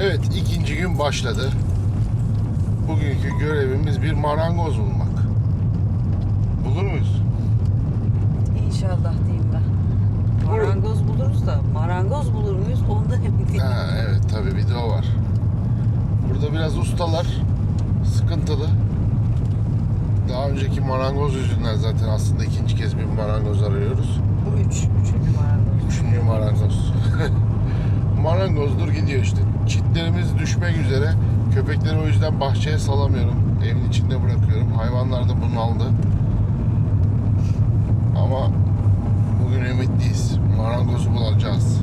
Evet ikinci gün başladı. Bugünkü görevimiz bir marangoz bulmak. Bulur muyuz? İnşallah diyeyim ben. Marangoz buluruz da marangoz bulur muyuz ondan emin değilim. Ha, evet tabii bir de o var. Burada biraz ustalar sıkıntılı. Daha önceki marangoz yüzünden zaten aslında ikinci kez bir marangoz arıyoruz. Bu üç. Üçüncü marangoz. Üçüncü marangoz. Marangozdur gidiyor işte. Çitlerimiz düşmek üzere. Köpekleri o yüzden bahçeye salamıyorum. Evin içinde bırakıyorum. Hayvanlar da bunaldı. Ama bugün ümitliyiz. Marangozu bulacağız.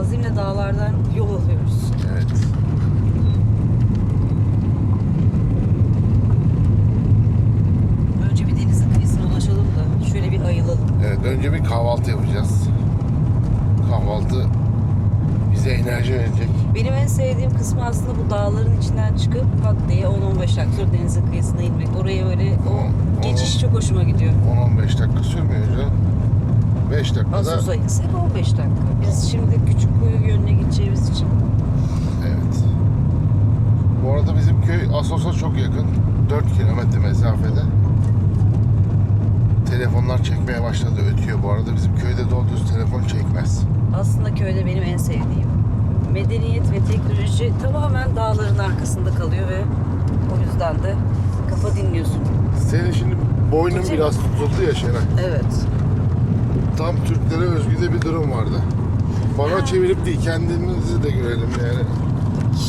Azimle dağlardan yol alıyoruz. Evet. Önce bir denizin kıyısına ulaşalım da şöyle bir ayılalım. Evet önce bir kahvaltı yapacağız. Kahvaltı bize enerji verecek. Benim en sevdiğim kısmı aslında bu dağların içinden çıkıp pat diye 10-15 dakika denizin kıyısına inmek. Oraya böyle o O- geçiş çok hoşuma gidiyor. 10-15 dakika sürmüyor canım. 5 dakikada. Asos'a insek 15 dakika. Biz şimdi küçük kuyu yönüne gideceğimiz için. Evet. Bu arada bizim köy Asos'a çok yakın. 4 kilometre mesafede. Telefonlar çekmeye başladı ötüyor. Bu arada bizim köyde doğru düz telefon. Aslında köyde benim en sevdiğim. Medeniyet ve teknoloji tamamen dağların arkasında kalıyor ve o yüzden de kafa dinliyorsun. Senin şimdi boynun Tutayım biraz tutuldu ya Şeray. Evet. Tam Türklere özgü de bir durum vardı. Bana çevirip değil kendimizi de görelim yani.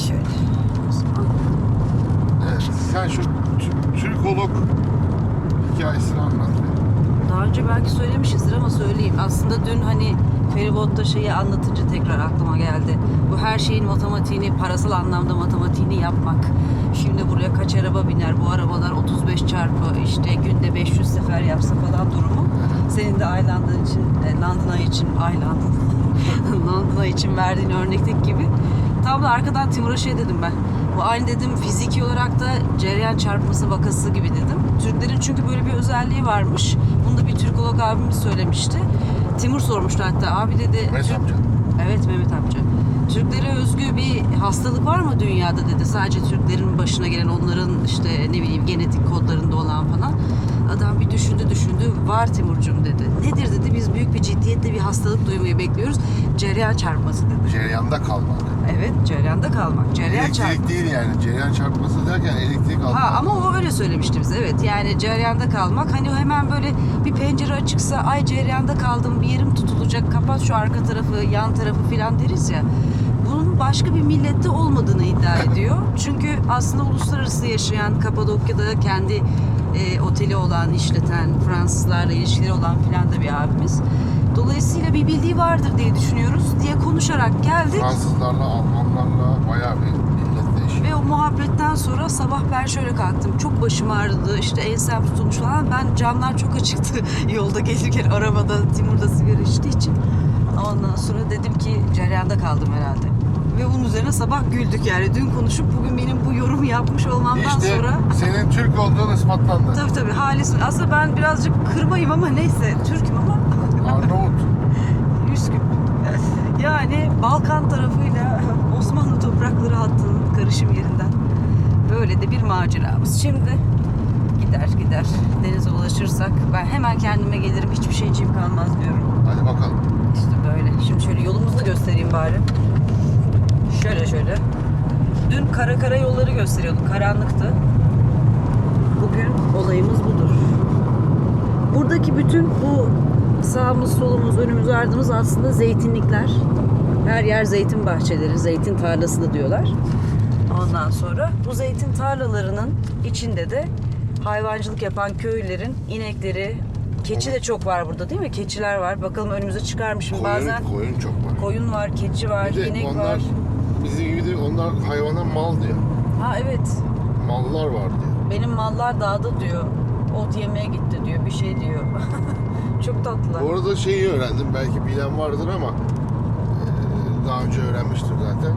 Şöyle. Evet, sen şu Tü- Türkolog hikayesini anlat. Daha önce belki söylemişizdir ama söyleyeyim. Aslında dün hani feribotta şeyi anlatınca tekrar aklıma geldi. Bu her şeyin matematiğini, parasal anlamda matematiğini yapmak. Şimdi buraya kaç araba biner, bu arabalar 35 çarpı işte günde 500 sefer yapsa falan durumu. Senin de Ayland'ın için, e, London'a için, Ayland'ın, London'a için verdiğin örnekteki gibi. Tam da arkadan Timur'a şey dedim ben. Bu aynı dedim fiziki olarak da cereyan çarpması vakası gibi dedim. Türklerin çünkü böyle bir özelliği varmış. Bunu da bir Türkolog abimiz söylemişti. Timur sormuştu hatta. Abi dedi. Mehmet Türk- amca. Evet Mehmet amca. Türklere özgü bir hastalık var mı dünyada dedi. Sadece Türklerin başına gelen onların işte ne bileyim genetik kodlarında olan falan. Adam bir düşündü düşündü. Var Timurcuğum dedi. Nedir dedi. Biz büyük bir ciddiyetle bir hastalık duymayı bekliyoruz. Cereyan çarpması dedi. Cereyanda kalmak. Evet cereyanda kalmak. Cereyan Elektrik çarpması. değil yani. Cereyan çarpması derken elektrik almak. Ha ama o öyle söylemişti bize evet yani cereyanda kalmak hani hemen böyle bir pencere açıksa ay cereyanda kaldım bir yerim tutulacak kapat şu arka tarafı yan tarafı filan deriz ya bunun başka bir millette olmadığını iddia ediyor. Çünkü aslında uluslararası yaşayan Kapadokya'da kendi e, oteli olan işleten Fransızlarla ilişkileri olan filan da bir abimiz. Dolayısıyla bir bildiği vardır diye düşünüyoruz diye konuşarak geldik. Fransızlarla, Almanlarla bayağı bir milletle işi. Ve o muhabbetten sonra sabah ben şöyle kalktım. Çok başım ağrıdı. işte ensem tutulmuş falan. Ben camlar çok açıktı yolda gelirken arabada Timur da sigara içtiği için. Ondan sonra dedim ki cereyanda kaldım herhalde. Ve bunun üzerine sabah güldük yani. Dün konuşup bugün benim bu yorumu yapmış olmamdan İşte sonra... senin Türk olduğun ispatlandı. Tabii tabii halis. Aslında ben birazcık kırmayım ama neyse. Türk'üm ama Arnavut. Üsküp. Yani Balkan tarafıyla Osmanlı toprakları hattının karışım yerinden. Böyle de bir maceramız. Şimdi gider gider denize ulaşırsak ben hemen kendime gelirim hiçbir şeyciğim kalmaz diyorum. Hadi bakalım. İşte böyle. Şimdi şöyle yolumuzu da göstereyim bari. Şöyle şöyle. Dün kara kara yolları gösteriyorduk. Karanlıktı. Bugün olayımız budur. Buradaki bütün bu sağımız, solumuz, önümüz, ardımız aslında zeytinlikler. Her yer zeytin bahçeleri, zeytin tarlası da diyorlar. Ondan sonra bu zeytin tarlalarının içinde de hayvancılık yapan köylülerin inekleri, keçi de çok var burada değil mi? Keçiler var. Bakalım önümüze çıkarmışım Koyun, bazen. koyun çok var. Koyun var, keçi var, Bir de inek onlar var. bizim gibi de onlar hayvana mal diyor. Ha evet. Mallar var diyor. Benim mallar dağda diyor. Ot yemeye gitti diyor. Bir şey diyor. Çok tatlılar. Bu arada şeyi öğrendim. Belki bilen vardır ama daha önce öğrenmiştim zaten.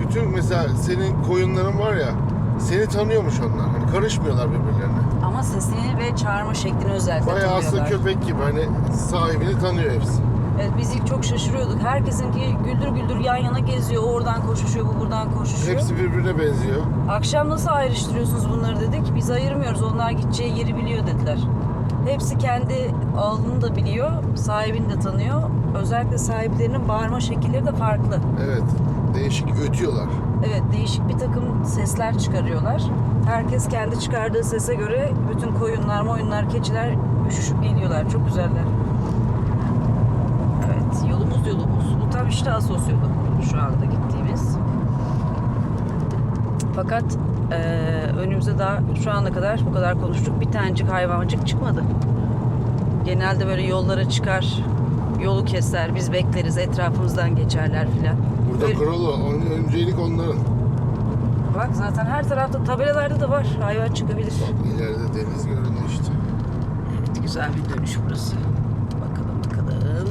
Bütün mesela senin koyunların var ya seni tanıyormuş onlar. Hani karışmıyorlar birbirlerine. Ama sesini ve çağırma şeklini özellikle Bayağı aslında tanıyorlar. köpek gibi hani sahibini tanıyor hepsi. Evet, biz ilk çok şaşırıyorduk. Herkesin ki güldür güldür yan yana geziyor. O oradan koşuşuyor, bu buradan koşuşuyor. Hepsi birbirine benziyor. Akşam nasıl ayrıştırıyorsunuz bunları dedik. Biz ayırmıyoruz. Onlar gideceği yeri biliyor dediler. Hepsi kendi alanını da biliyor. Sahibini de tanıyor. Özellikle sahiplerinin bağırma şekilleri de farklı. Evet. Değişik ötüyorlar. Evet değişik bir takım sesler çıkarıyorlar. Herkes kendi çıkardığı sese göre bütün koyunlar, moyunlar, keçiler üşüşüp geliyorlar. Çok güzeller. Evet yolumuz yolumuz. Bu tam işte Asos yolu şu anda gittiğimiz. Fakat eee, önümüze daha şu ana kadar bu kadar konuştuk. Bir tanecik hayvancık çıkmadı. Genelde böyle yollara çıkar, yolu keser, biz bekleriz, etrafımızdan geçerler filan. Burada Böyle- kralı. ön- Öncelik onların. Bak zaten her tarafta tabelalarda da var. Hayvan çıkabilir. Bak ileride deniz görünüyor işte. Evet güzel bir dönüş burası. Bakalım bakalım.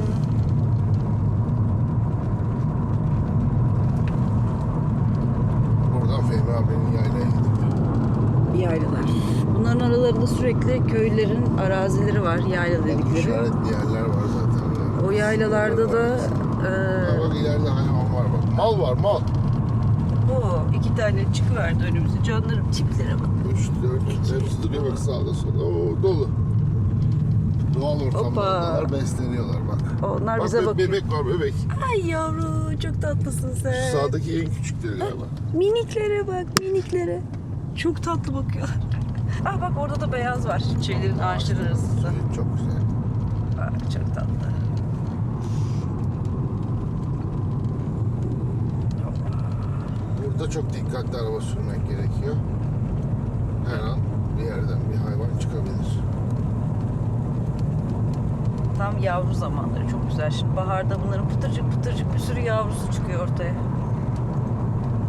Sürekli köylerin arazileri var. Yayla dedikleri. işaretli yerler var zaten. O yaylalarda da e, bak ileride hayvan var bak. Mal var mal. o iki tane çıkıverdi önümüze. Canlarım tiplere bak. 3, 4, hepsi duruyor bak sağda solda. Oo, dolu. Doğal ortamlardalar, besleniyorlar bak. Onlar bak bize be- bakıyor. bebek var bebek. Ay yavru çok tatlısın sen. Şu sağdaki en küçükleri galiba. Miniklere bak miniklere. Çok tatlı bakıyorlar. Ah bak orada da beyaz var. Şeylerin ağaçların arasında. Çok güzel. Aa, çok tatlı. Burada çok dikkatli araba sürmek gerekiyor. Her an bir yerden bir hayvan çıkabilir. Tam yavru zamanları çok güzel. Şimdi baharda bunların pıtırcık pıtırcık bir sürü yavrusu çıkıyor ortaya.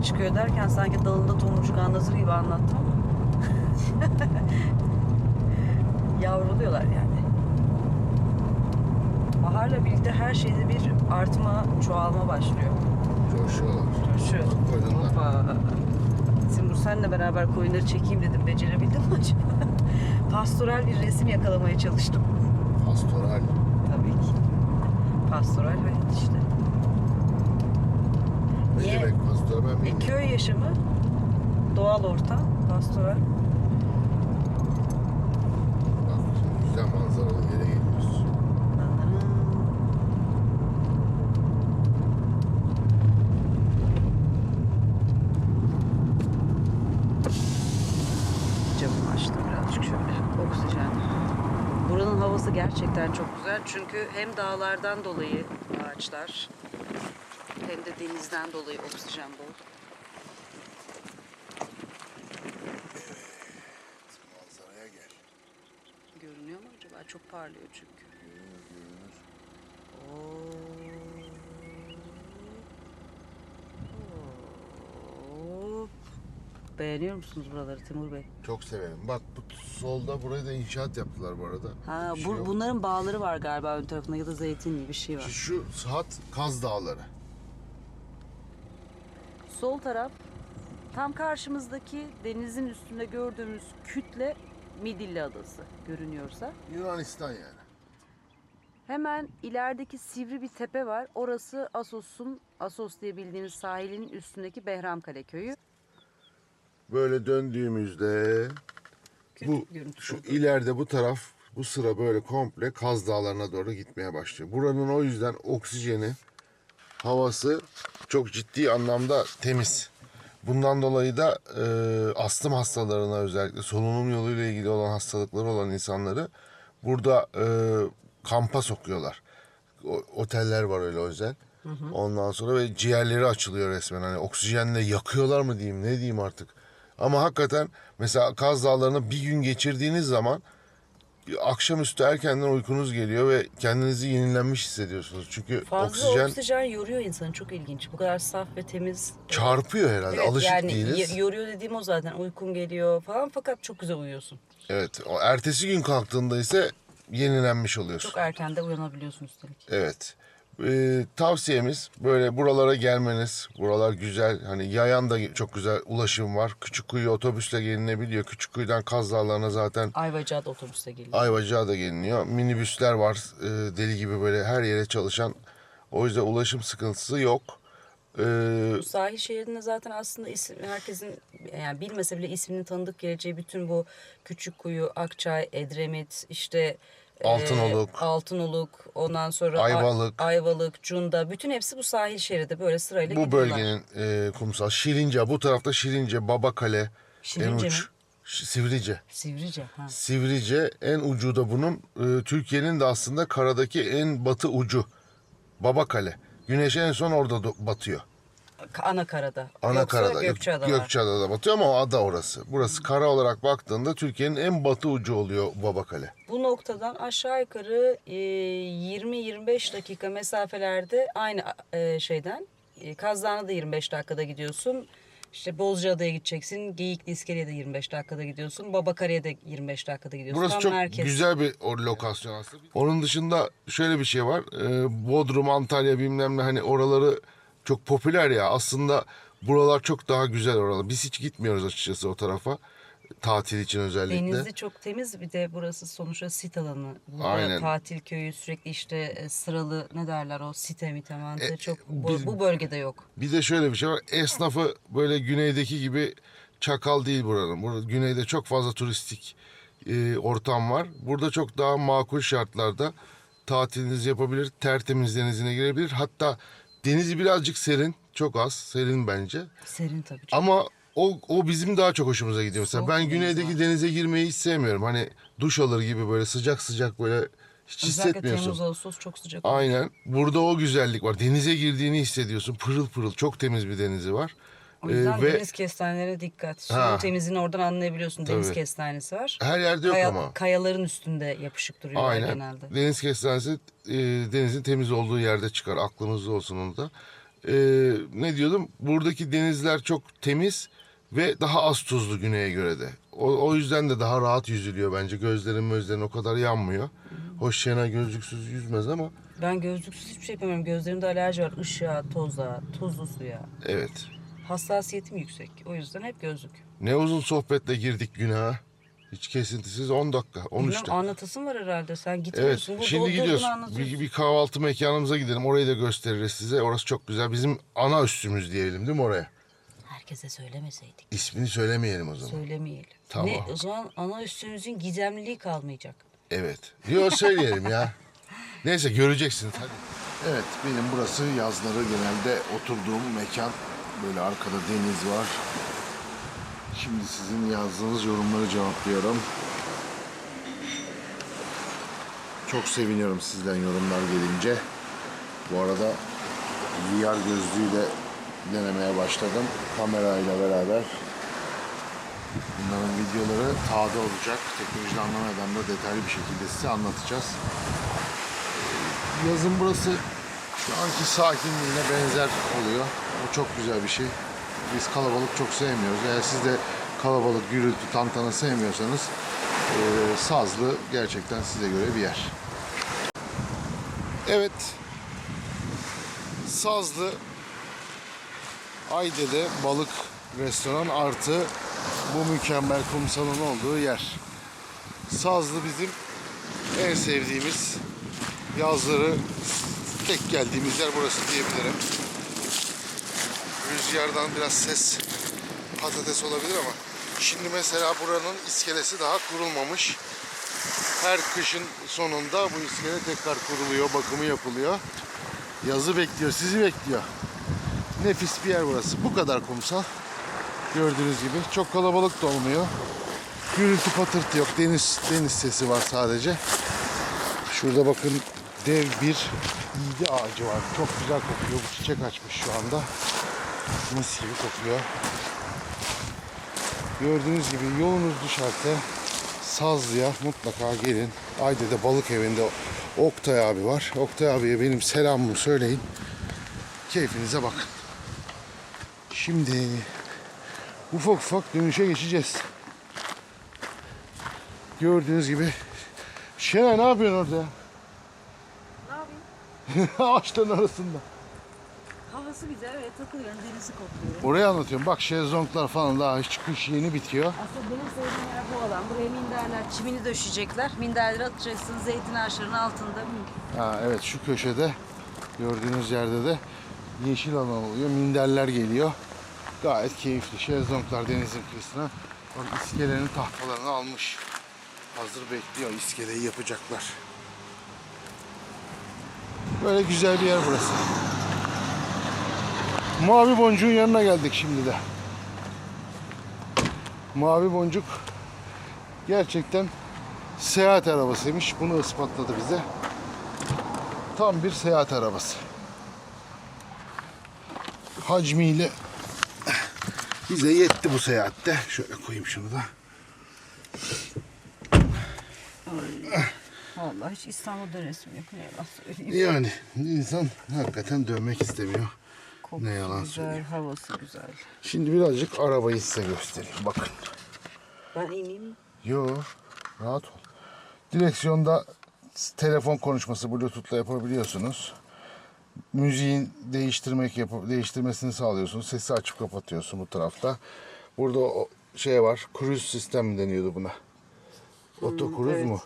Çıkıyor derken sanki dalında tomurcuk anlatır gibi anlattım ama. Yavruluyorlar yani. Baharla birlikte her şeyde bir artma, çoğalma başlıyor. Coşuyorlar. Coşuyor. Koyunlar. Hoppa. Timur senle beraber koyunları çekeyim dedim. Becerebildim mi acaba? Pastoral bir resim yakalamaya çalıştım. Pastoral. Tabii ki. Pastoral hayat işte. Ne Niye? demek pastoral ben E, bilmiyorum. köy yaşamı, doğal ortam, pastoral. Bak şimdi güzel manzaralı yere geliyoruz. Camımı açtım birazcık şöyle. Oksijen. Buranın havası gerçekten çok güzel. Çünkü hem dağlardan dolayı ağaçlar hem de denizden dolayı oksijen bol. Manzaraya gel. Görünüyor mu acaba? Çok parlıyor çünkü. Görünür görünür. Hop. Beğeniyor musunuz buraları Timur Bey? Çok severim. Bak bu solda buraya da inşaat yaptılar bu arada. Ha, Bir şey bu, yok. bunların bağları var galiba ön tarafında ya da zeytinli bir şey var. Şu hat Kaz Dağları. Sol taraf tam karşımızdaki denizin üstünde gördüğümüz kütle Midilli Adası görünüyorsa. Yunanistan yani. Hemen ilerideki sivri bir tepe var. Orası Asos'un, Asos diye bildiğimiz sahilin üstündeki Behramkale köyü. Böyle döndüğümüzde bu şu ileride bu taraf bu sıra böyle komple Kaz Dağları'na doğru gitmeye başlıyor. Buranın o yüzden oksijeni, havası çok ciddi anlamda temiz. Bundan dolayı da e, astım hastalarına özellikle solunum yoluyla ilgili olan hastalıkları olan insanları burada e, kampa sokuyorlar. O- oteller var öyle özel. Ondan sonra ve ciğerleri açılıyor resmen. Hani oksijenle yakıyorlar mı diyeyim ne diyeyim artık. Ama hakikaten mesela Kaz Dağları'na bir gün geçirdiğiniz zaman akşamüstü erkenden uykunuz geliyor ve kendinizi yenilenmiş hissediyorsunuz. Çünkü Fazla oksijen, oksijen, yoruyor insanı çok ilginç. Bu kadar saf ve temiz. çarpıyor herhalde. Evet, Alışık yani değiliz. yoruyor dediğim o zaten. Uykun geliyor falan fakat çok güzel uyuyorsun. Evet. O ertesi gün kalktığında ise yenilenmiş oluyorsun. Çok erken de uyanabiliyorsun üstelik. Evet. Ee, tavsiyemiz böyle buralara gelmeniz. Buralar güzel. Hani yayan da çok güzel ulaşım var. Küçükkuyu otobüsle gelinebiliyor. Küçükkuyu'dan Kaz Dağları'na zaten Ayvacık'ta otobüste geliyor. Ayvacık'a da geliniyor. Minibüsler var. Ee, deli gibi böyle her yere çalışan. O yüzden ulaşım sıkıntısı yok. Ee, Bu sahil şehrinde zaten aslında isim, herkesin yani bilmese bile isminin tanıdık geleceği bütün bu Küçükkuyu, Akçay, Edremit, işte e, Altınoluk. Altınoluk, ondan sonra Ay- Ayvalık. Ayvalık, Cunda bütün hepsi bu sahil şeridi böyle sırayla bu gidiyorlar. bölgenin e, kumsal. Şirince bu tarafta Şirince, Babakale, Şirince en uç. mi? Sivrice. Sivrice. Ha. Sivrice en ucu da bunun e, Türkiye'nin de aslında karadaki en batı ucu. Babakale. Güneş en son orada batıyor. Ana karada. Ana Yoksa karada. Gökçeada var. Gökçeada'da batıyor ama o ada orası. Burası kara olarak baktığında Türkiye'nin en batı ucu oluyor Babakale. Bu noktadan aşağı yukarı e, 20-25 dakika mesafelerde aynı e, şeyden e, Kaz Dağı'na da 25 dakikada gidiyorsun. İşte Bozcaada'ya gideceksin. Geyikli İskele'ye de 25 dakikada gidiyorsun. Babakare'ye de 25 dakikada gidiyorsun. Burası Tam çok merkez. güzel bir o lokasyon aslında. Onun dışında şöyle bir şey var. Ee, Bodrum, Antalya bilmem ne hani oraları çok popüler ya. Aslında buralar çok daha güzel oralar. Biz hiç gitmiyoruz açıkçası o tarafa. Tatil için özellikle. Denizi çok temiz bir de burası sonuçta sit alanı. Burada Aynen. tatil köyü sürekli işte e, sıralı ne derler o site mite mantı E, çok bu, biz- bu bölgede yok. Bir de şöyle bir şey var. Esnafı böyle güneydeki gibi çakal değil buranın. Burada güneyde çok fazla turistik e, ortam var. Burada çok daha makul şartlarda tatilinizi yapabilir. Tertemiz denizine girebilir. Hatta denizi birazcık serin. Çok az. Serin bence. Serin tabii. çok. Ama o, o bizim daha çok hoşumuza gidiyor. Mesela Soğuk ben güneydeki var. denize girmeyi hiç sevmiyorum. Hani duş alır gibi böyle sıcak sıcak böyle hiç Özellikle hissetmiyorsun. Temmuz Ağustos çok sıcak. olur. Aynen. Burada o güzellik var. Denize girdiğini hissediyorsun. Pırıl pırıl. Çok temiz bir denizi var. O yüzden Ee, ve deniz kestanelerine dikkat. Suyun Ha. temizliğini oradan anlayabiliyorsun. Deniz Tabii. kestanesi var. her yerde yok Kaya- ama. Kayaların üstünde yapışık duruyorlar Aynen. genelde. Deniz kestanesi e, denizin temiz olduğu yerde çıkar. Aklınızda olsun onu da. E, ne diyordum? Buradaki denizler çok temiz ve daha az tuzlu güneye göre de. O, o yüzden de daha rahat yüzülüyor bence. Gözlerin gözlerin o kadar yanmıyor. Hoş Şena gözlüksüz yüzmez ama Ben gözlüksüz hiçbir şey yapamıyorum. Gözlerimde alerji var. Işığa, toza, tuzlu suya. evet. Hassasiyetim yüksek. O yüzden hep gözlük. Ne uzun sohbetle girdik günaha. Hiç kesintisiz 10 dakika, 13 Bilmem dakika. anlatasın var herhalde. Sen Evet, gitmiyorsun. Burada şimdi oturdun gidiyoruz. anlatıyorsun. Bir, bir kahvaltı mekanımıza gidelim. Orayı da gösteririz size. Orası çok güzel. Bizim ana üstümüz diyelim değil mi oraya? Herkese söylemeseydik. İsmini söylemeyelim o zaman. Söylemeyelim. Tamam. Ne, o zaman ana üstümüzün gizemliliği kalmayacak. Evet. Yok söyleyelim ya. Neyse göreceksiniz hadi. Evet benim burası yazları genelde oturduğum mekan. Böyle arkada deniz var. Şimdi sizin yazdığınız yorumları cevaplıyorum. Çok seviniyorum sizden yorumlar gelince. Bu arada VR gözlüğüyle denemeye başladım. Kamerayla beraber. Bunların videoları taze olacak. Teknolojiden anlamadan da detaylı bir şekilde size anlatacağız. Yazın burası şu anki sakinliğine benzer oluyor. O çok güzel bir şey. Biz kalabalık çok sevmiyoruz. Eğer siz de kalabalık, gürültü, tantana sevmiyorsanız e, Sazlı gerçekten size göre bir yer. Evet. Sazlı Ayde'de balık restoran artı bu mükemmel kumsalın olduğu yer. Sazlı bizim en sevdiğimiz yazları tek geldiğimiz yer burası diyebilirim. Rüzgardan biraz ses patates olabilir ama şimdi mesela buranın iskelesi daha kurulmamış. Her kışın sonunda bu iskele tekrar kuruluyor, bakımı yapılıyor. Yazı bekliyor, sizi bekliyor. Nefis bir yer burası. Bu kadar kumsal. Gördüğünüz gibi çok kalabalık da olmuyor. Gürültü patırtı yok. Deniz deniz sesi var sadece. Şurada bakın dev bir iğde ağacı var. Çok güzel kokuyor. Bu çiçek açmış şu anda. Mis gibi kokuyor. Gördüğünüz gibi yolunuz düşerse Sazlı'ya mutlaka gelin. Ayde'de balık evinde Oktay abi var. Oktay abiye benim selamımı söyleyin. Keyfinize bakın. Şimdi ufak ufak dönüşe geçeceğiz. Gördüğünüz gibi. Şenay ne yapıyorsun orada? ya? Ne yapayım? Ağaçların arasında. Havası güzel ve takılıyorum denizi kokluyorum. Orayı anlatıyorum. Bak şezlonglar falan daha hiç kış yeni bitiyor. Aslında benim sevdiğim yer bu alan. Buraya minderler, çimini döşeyecekler. Minderleri atacaksın zeytin ağaçlarının altında. Ha, evet şu köşede gördüğünüz yerde de yeşil alan oluyor. Minderler geliyor. Gayet keyifli. Şezlonglar denizin kıyısına. Bak iskelenin tahtalarını almış. Hazır bekliyor. İskeleyi yapacaklar. Böyle güzel bir yer burası. Mavi boncuğun yanına geldik şimdi de. Mavi boncuk gerçekten seyahat arabasıymış. Bunu ispatladı bize. Tam bir seyahat arabası. Hacmiyle bize yetti bu seyahatte. Şöyle koyayım şunu da. Vallahi hiç İstanbul dönesim yok. Yani insan hakikaten dönmek istemiyor. Kokusu Ne yalan güzel, söyleyeyim. havası güzel. Şimdi birazcık arabayı size göstereyim. Bakın. Ben ineyim. Yo, rahat ol. Direksiyonda telefon konuşması Bluetooth'la yapabiliyorsunuz. Müziğin değiştirmek yapıp değiştirmesini sağlıyorsunuz. Sesi açıp kapatıyorsun bu tarafta. Burada o şey var. Cruise sistem deniyordu buna. Oto cruise evet. mu?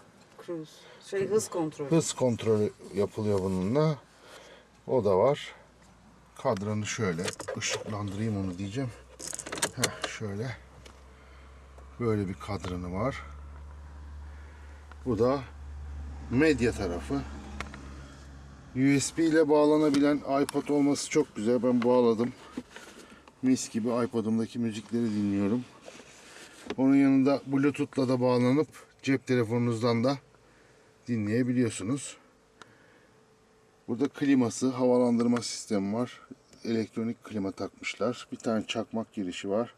Cruise. Şey hız kontrolü. Hız kontrolü yapılıyor bununla. O da var. Kadranı şöyle ışıklandırayım onu diyeceğim. Heh, şöyle. Böyle bir kadranı var. Bu da medya tarafı. USB ile bağlanabilen iPod olması çok güzel. Ben bağladım. Mis gibi iPod'umdaki müzikleri dinliyorum. Onun yanında Bluetooth'la da bağlanıp cep telefonunuzdan da dinleyebiliyorsunuz. Burada kliması, havalandırma sistemi var. Elektronik klima takmışlar. Bir tane çakmak girişi var.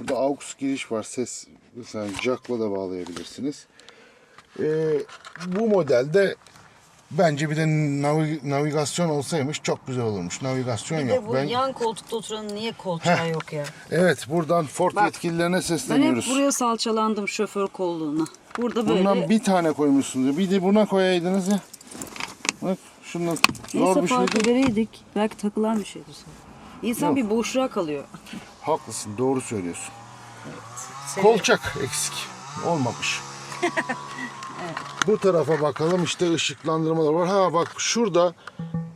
Burada aux giriş var. Ses mesela jack'la da bağlayabilirsiniz. Ee, bu modelde bence bir de navi- navigasyon olsaymış çok güzel olurmuş. Navigasyon Bir yok. de bu Ben yan koltukta oturanın niye koltuğa Heh. yok ya? evet buradan Ford Bak, yetkililerine Ben hep sesleniyoruz. buraya salçalandım şoför kolluğuna. Burada böyle Bundan bir tane koymuşsunuz. Bir de buna koyaydınız ya. Bak şundan zor bir şey değil. vereydik. Belki takılan bir şeydir sana. İnsan Yok. bir boşluğa kalıyor. Haklısın doğru söylüyorsun. Seni- Kolçak eksik. Olmamış. Bu tarafa bakalım işte ışıklandırmalar var. Ha bak şurada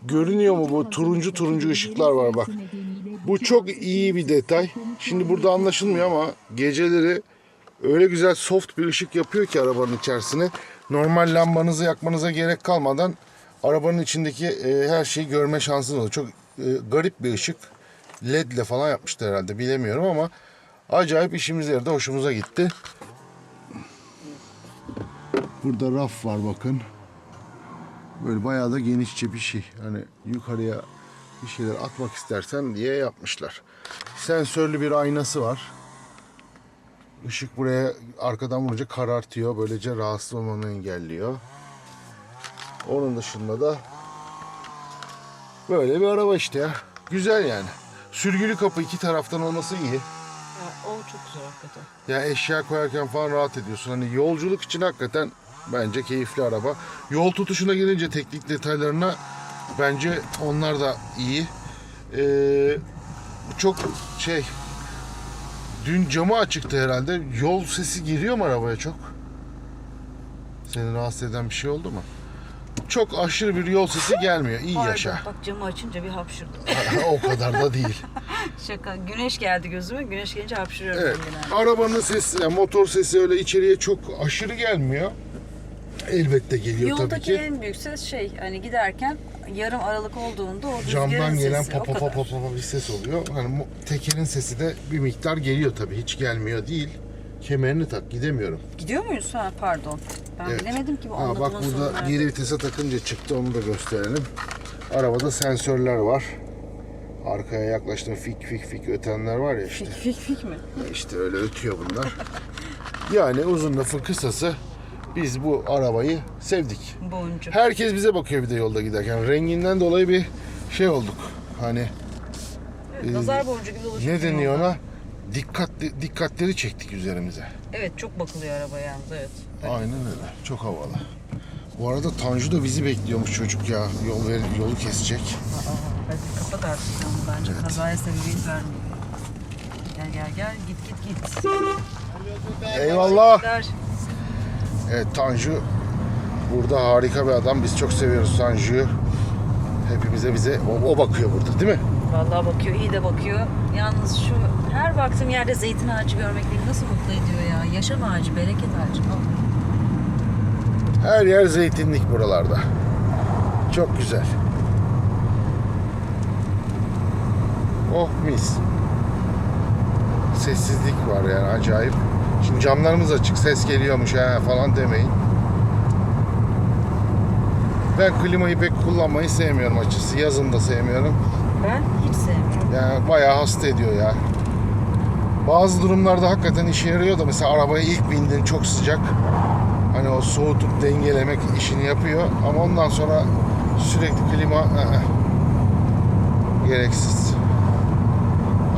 görünüyor mu bu turuncu turuncu ışıklar var bak. Bu çok iyi bir detay. Şimdi burada anlaşılmıyor ama geceleri öyle güzel soft bir ışık yapıyor ki arabanın içerisine. Normal lambanızı yakmanıza gerek kalmadan arabanın içindeki e, her şeyi görme şansınız oluyor. Çok e, garip bir ışık. LED ile falan yapmışlar herhalde bilemiyorum ama acayip işimize yaradı. Hoşumuza gitti. Burada raf var bakın. Böyle bayağı da genişçe bir şey. Hani yukarıya bir şeyler atmak istersen diye yapmışlar. Sensörlü bir aynası var. Işık buraya arkadan vurunca karartıyor. Böylece rahatsız olmanı engelliyor. Onun dışında da böyle bir araba işte ya. Güzel yani. Sürgülü kapı iki taraftan olması iyi. Ya, o çok güzel hakikaten. Ya eşya koyarken falan rahat ediyorsun. Hani yolculuk için hakikaten bence keyifli araba. Yol tutuşuna gelince teknik detaylarına bence onlar da iyi. Ee, çok şey dün camı açıktı herhalde. Yol sesi giriyor mu arabaya çok? Seni rahatsız eden bir şey oldu mu? Çok aşırı bir yol sesi gelmiyor. İyi Pardon, yaşa. Bak camı açınca bir hapşırdım. o kadar da değil. Şaka. Güneş geldi gözüme. Güneş gelince hapşırıyorum Evet. ben genelde. Arabanın sesi, yani motor sesi öyle içeriye çok aşırı gelmiyor. Elbette geliyor tabii Yoldaki ki. en büyük ses şey hani giderken yarım aralık olduğunda o Camdan rüzgarın gelen sesi, pa o pa pa kadar. pa pa bir ses oluyor. Hani mo- tekerin sesi de bir miktar geliyor tabii. Hiç gelmiyor değil. Kemerini tak gidemiyorum. Gidiyor muyuz? Ha pardon. Ben Evet. bilemedim ki bu Ha, bak anlatımın burada geri vitese takınca çıktı onu da gösterelim. Arabada sensörler var. Arkaya yaklaştığında fik fik fik ötenler var ya işte. Fik fik fik mi? İşte öyle ötüyor bunlar. Yani uzun lafın kısası biz bu arabayı sevdik. Boncuk. Herkes bize bakıyor bir de yolda giderken. Renginden dolayı bir şey olduk. Hani Evet, nazar boncuğu gibi dolaşıyor. ne deniyor ona? Dikkat dikkatleri çektik üzerimize. Evet çok bakılıyor araba yalnız evet. Aynen öyle. Çok havalı. Bu arada Tanju da bizi bekliyormuş çocuk ya. Yol ver, yolu kesecek. Aa, hadi kapat artık onu bence. Kazaya sebebiyet vermiyor. Gel gel gel git git git. Eyvallah. Evet Tanju burada harika bir adam. Biz çok seviyoruz Tanju'yu. Hepimize bize o, o bakıyor burada değil mi? Vallahi bakıyor, iyi de bakıyor. Yalnız şu her baktığım yerde zeytin ağacı görmek beni nasıl mutlu ediyor ya. Yaşam ağacı, bereket ağacı. Her yer zeytinlik buralarda. Çok güzel. Oh mis. Sessizlik var yani acayip. Şimdi camlarımız açık ses geliyormuş ha falan demeyin. Ben klimayı pek kullanmayı sevmiyorum açıkçası. Yazın da sevmiyorum. Ben hiç sevmiyorum. Yani bayağı hasta ediyor ya. Bazı durumlarda hakikaten işe yarıyor da mesela arabaya ilk bindin çok sıcak. Hani o soğutup dengelemek işini yapıyor ama ondan sonra sürekli klima ı-ı, gereksiz.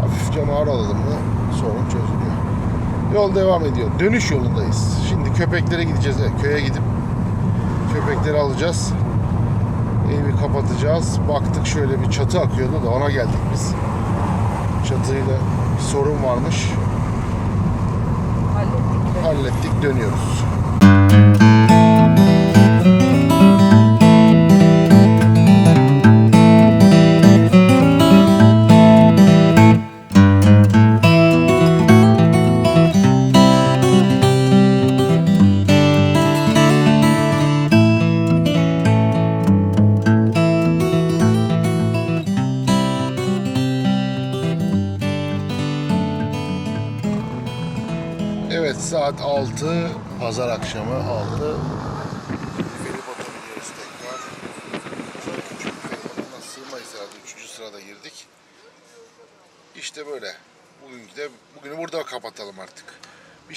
Hafif camı araladım mı sorun çözülüyor. Yol devam ediyor. Dönüş yolundayız. Şimdi köpeklere gideceğiz. Köye gidip köpekleri alacağız. Evi kapatacağız. Baktık şöyle bir çatı akıyordu da ona geldik biz. Çatıyla bir sorun varmış. Hallettik. Hallettik dönüyoruz.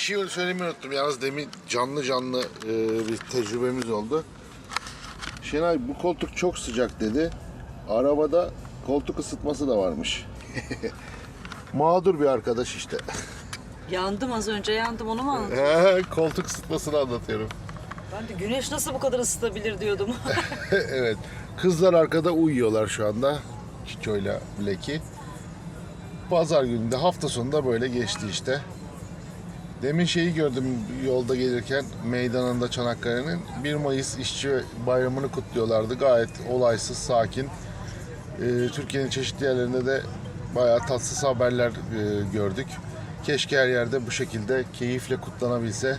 Şey söylemeyi unuttum. Yalnız demin canlı canlı e, bir tecrübemiz oldu. Şenay bu koltuk çok sıcak dedi. Arabada koltuk ısıtması da varmış. Mağdur bir arkadaş işte. Yandım az önce yandım onu mu anladın? He, koltuk ısıtmasını anlatıyorum. Ben de güneş nasıl bu kadar ısıtabilir diyordum. evet. Kızlar arkada uyuyorlar şu anda. Çiço'yla Black'i. Pazar günü de hafta sonunda böyle geçti işte. Demin şeyi gördüm yolda gelirken meydanında Çanakkale'nin 1 Mayıs işçi bayramını kutluyorlardı. Gayet olaysız, sakin. Ee, Türkiye'nin çeşitli yerlerinde de bayağı tatsız haberler e, gördük. Keşke her yerde bu şekilde keyifle kutlanabilse.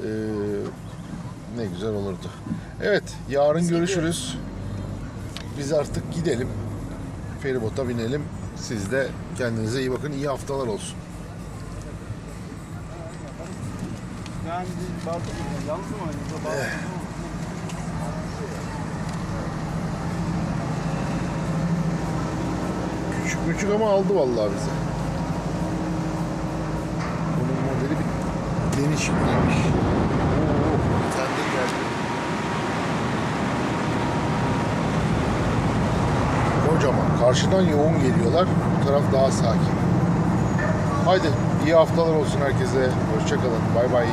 Ee, ne güzel olurdu. Evet, yarın görüşürüz. Biz artık gidelim. Feribota binelim. Siz de kendinize iyi bakın. İyi haftalar olsun. Biz bazı yalnız mı? Bazı Küçük küçük ama aldı vallahi bizi. Bunun modeli bir de geldin. Kocaman. Karşıdan yoğun geliyorlar. Bu taraf daha sakin. Haydi iyi haftalar olsun herkese. Hoşçakalın. Bay bay.